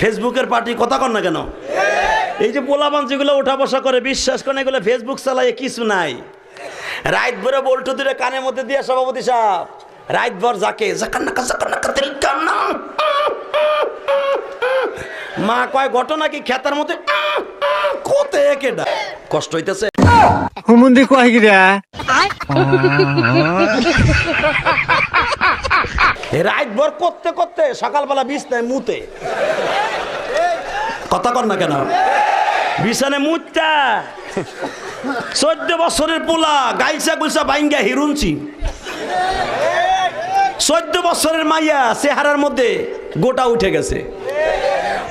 ফেসবুকের পার্টি কথা কর না কেন? এই যে পোলাবান যেগুলো উঠা বসা করে বিশ্বাস করেন এগুলো ফেসবুক চালায় কিছু নাই। রাত ভরে বল্টু দূরে কানের মধ্যে দিয়ে সভাপতি সাহেব রাত ভর যাকে মা কয় ঘটনা কি খেতার মধ্যে কোতে কেডা কষ্ট হইতেছে। হুমুন্দি কয় গিরা রাত ভর করতে করতে সকালবেলা বিছনায় মুতে। কথা কর না কেন? বিছানে মুতটা চোদ্দ বছরের পোলা গাইসা গুলসা বাইঙ্গা হিরুনছি চোদ্দ বছরের মাইয়া চেহারার মধ্যে গোটা উঠে গেছে।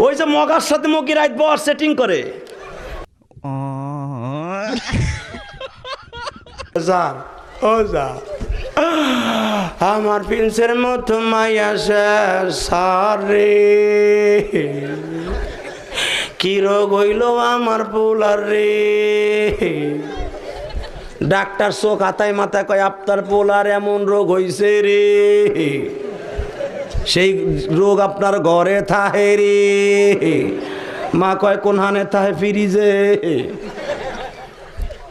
ওই যে মগার সাথে মকি রাইত বর সেটিং করে। যা ও যা। আমার প্রিন্সের মতো মাইয়া সারে। কি রোগ হইল আমার পোলার রে? ডাক্তার চোখ হাতায় মাথায় কয়, আপনার পোলার এমন রোগ হইছে রে। সেই রোগ আপনার ঘরে থাহে রে। মা কয়, কোন হানে থাহে ফ্রিজে?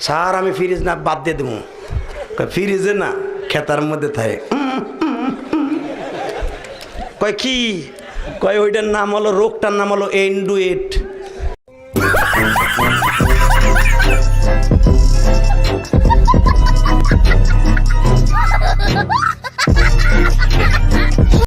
স্যার, আমি ফ্রিজ না, বাদ দিয়ে দেবো। ফ্রিজে না, খেতার মধ্যে থাকে কয়, কি? কয়, ওইটার নাম হলো, রোগটার নাম হলো এন্ডুয়েট।